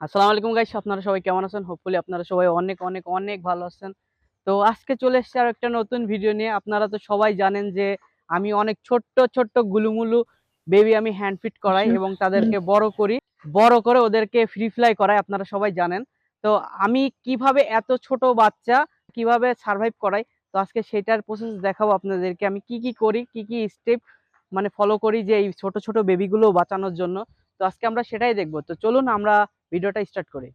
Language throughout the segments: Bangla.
আসসালামু আলাইকুম গাইস আপনারা সবাই কেমন আছেন? হোপফুলি আপনারা সবাই অনেক অনেক অনেক ভালো আছেন। তো আজকে চলে এসেছি আর একটা নতুন ভিডিও নিয়ে। আপনারা তো সবাই জানেন যে আমি অনেক ছোট্ট ছোট্ট গুলুমুলু বেবি আমি হ্যান্ড ফিট করাই এবং তাদেরকে বড় করি। বড় করে ওদেরকে ফ্রি ফ্লাই করাই আপনারা সবাই জানেন। তো আমি কীভাবে এত ছোট বাচ্চা কীভাবে সার্ভাইভ করাই? তো আজকে সেটার প্রসেস দেখাবো আপনাদেরকে। আমি কি কি করি কি কি স্টেপ মানে ফলো করি যে এই ছোট ছোট বেবিগুলো বাঁচানোর জন্য। তো আজকে আমরা সেটাই দেখব। তো চলুন আমরা ভিডিওটা স্টার্ট করি।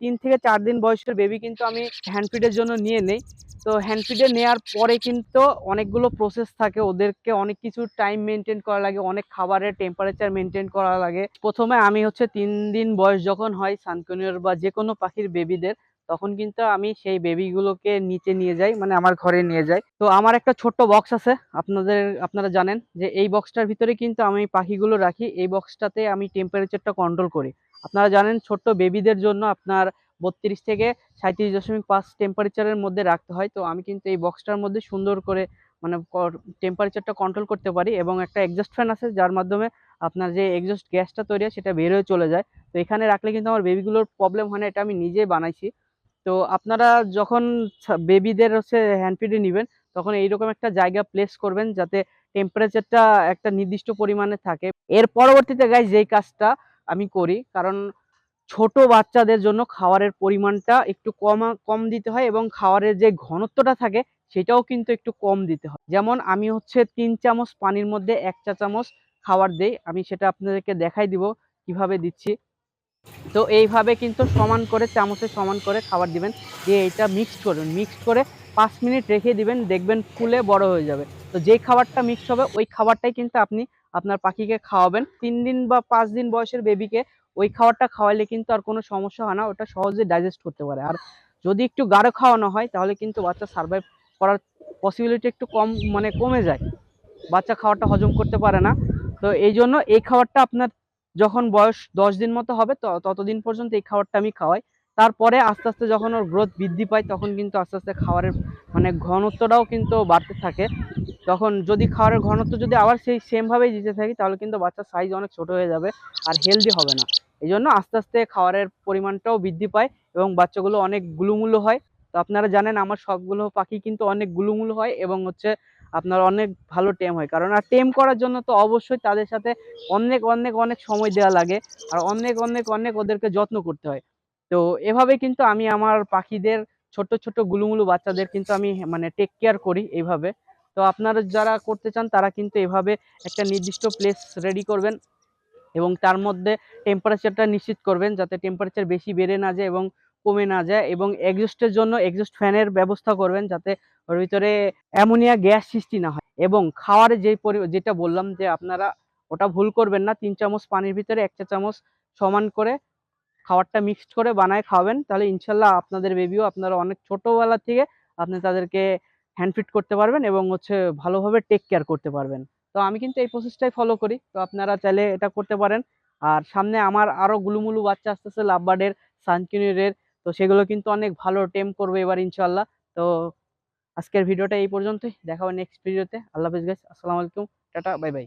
তিন থেকে চার দিন বয়সের বেবি কিন্তু আমি হ্যান্ড ফিডের জন্য নিয়ে নেই। তো হ্যান্ড ফিডে নেওয়ার পরে কিন্তু অনেকগুলো প্রসেস থাকে। ওদেরকে অনেক কিছু টাইম মেনটেন করা লাগে, অনেক খাবারের টেম্পারেচার মেনটেন করা লাগে। প্রথমে আমি হচ্ছে তিন দিন বয়স যখন হয় সানকুনিয়র বা যে কোনো পাখির বেবিদের তখন কিন্তু আমি সেই বেবিগুলোকে নিচে নিয়ে যাই মানে আমার ঘরে নিয়ে যাই। তো আমার একটা ছোট্ট বক্স আছে, আপনাদের, আপনারা জানেন যে এই বক্সটার ভিতরে কিন্তু আমি পাখিগুলো রাখি, এই বক্সটাতে আমি টেম্পারেচারটা কন্ট্রোল করি। আপনারা জানেন ছোট্ট বেবিদের জন্য আপনার বত্রিশ থেকে সাঁত্রিশ দশমিক পাঁচ টেম্পারেচারের মধ্যে রাখতে হয়। তো আমি কিন্তু এই বক্সটার মধ্যে সুন্দর করে মানে টেম্পারেচারটা কন্ট্রোল করতে পারি এবং একটা এক্সস্ট ফ্যান আছে, যার মাধ্যমে আপনার যে এক্সস্ট গ্যাসটা তৈরি হয় সেটা বের হয়ে চলে যায়। তো এখানে রাখলে কিন্তু আমার বেবিগুলোর প্রবলেম হয় না, এটা আমি নিজেই বানাইছি। তো আপনারা যখন বেবিদের হচ্ছে হ্যান্ড ফিডে নেবেন, তখন এইরকম একটা জায়গা প্লেস করবেন যাতে টেম্পারেচারটা একটা নির্দিষ্ট পরিমাণে থাকে। এর পরবর্তীতে গাইজ যেই কাজটা আমি করি, কারণ ছোট বাচ্চাদের জন্য খাওয়ারের পরিমাণটা একটু কম কম দিতে হয় এবং খাওয়ারের যে ঘনত্বটা থাকে, সেটাও কিন্তু একটু কম দিতে হয়। যেমন আমি হচ্ছে তিন চামচ পানির মধ্যে এক চা চামচ খাবার দেই, আমি সেটা আপনাদেরকে দেখাই দিব কীভাবে দিচ্ছি। তো এইভাবে কিন্তু সমান করে, চামচে সমান করে খাবার দিবেন। দিয়ে এটা মিক্সড করবেন। মিক্সড করে পাঁচ মিনিট রেখে দিবেন, দেখবেন ফুলে বড় হয়ে যাবে। তো যেই খাবারটা মিক্সড হবে, ওই খাবারটাই কিন্তু আপনি আপনার পাখিকে খাওয়াবেন। তিন দিন বা পাঁচ দিন বয়সের বেবিকে ওই খাবারটা খাওয়ালে কিন্তু আর কোনো সমস্যা হয় না, ওটা সহজে ডাইজেস্ট করতে পারে। আর যদি একটু গাঢ় খাওয়ানো হয়, তাহলে কিন্তু বাচ্চা সার্ভাইভ করার পসিবিলিটি একটু কম মানে কমে যায়। বাচ্চা খাবারটা হজম করতে পারে না। তো এই জন্য এই খাবারটা আপনার যখন বয়স দশ দিন মতো হবে ততদিন পর্যন্ত এই খাবারটা আমি খাওয়াই। তারপরে আস্তে আস্তে যখন ওর গ্রোথ বৃদ্ধি পায়, তখন কিন্তু আস্তে আস্তে খাবারের মানে ঘনত্বটাও কিন্তু বাড়তে থাকে। তখন যদি খাবারের ঘনত্ব যদি আবার সেই সেমভাবেই দিতে থাকি, তাহলে কিন্তু বাচ্চার সাইজ অনেক ছোট হয়ে যাবে আর হেলদি হবে না। এই জন্য আস্তে আস্তে খাবারের পরিমাণটাও বৃদ্ধি পায় এবং বাচ্চাগুলো অনেক গুলুমুলু হয়। তো আপনারা জানেন, আমার সবগুলো পাখি কিন্তু অনেক গুলুমুলু হয় এবং হচ্ছে আপনার অনেক ভালো টেম হয়। কারণ আর টেম করার জন্য তো অবশ্যই তাদের সাথে অনেক অনেক অনেক সময় দেওয়া লাগে। আর অনেক অনেক অনেক ওদেরকে যত্ন করতে হয়। তো এভাবে কিন্তু আমি আমার পাখিদের ছোট ছোট গুলুমুলু বাচ্চাদের কিন্তু আমি মানে টেক কেয়ার করি এইভাবে তো আপনারা যারা করতে চান, তারা কিন্তু এভাবে একটা নির্দিষ্ট প্লেস রেডি করবেন এবং তার মধ্যে টেম্পারেচারটা নিশ্চিত করবেন যাতে টেম্পারেচার বেশি বেড়ে না যায় এবং কমে না যায় এবং এক্সস্টের জন্য এক্সস্ট ফ্যানের ব্যবস্থা করবেন যাতে ওর ভিতরে অ্যামোনিয়া গ্যাস সৃষ্টি না হয় এবং খাওয়ারে যে যেটা বললাম যে আপনারা ওটা ভুল করবেন না, তিন চামচ পানির ভিতরে এক চা চামচ সমান করে খাবারটা মিক্সড করে বানায় খাওয়াবেন। তাহলে ইনশাল্লাহ আপনাদের বেবিও আপনারা অনেক ছোটোবেলা থেকে আপনি তাদেরকে হ্যান্ড ফিট করতে পারবেন এবং হচ্ছে ভালোভাবে টেক কেয়ার করতে পারবেন। তো আমি কিন্তু এই প্রসেসটাই ফলো করি। তো আপনারা চাইলে এটা করতে পারেন। আর সামনে আমার আরও গুলুমুলু বাচ্চা আসতেছে লাভবার্ডের সানকিউনিরের তো সেগুলো কিন্তু অনেক ভালো টেম করবে এবার ইনশাল্লাহ তো আজকের ভিডিওটা এই পর্যন্তই। দেখা হবে নেক্সট ভিডিওতে আল্লাহ হাফিজ গাছ আসসালামু আলাইকুম। Tata bye bye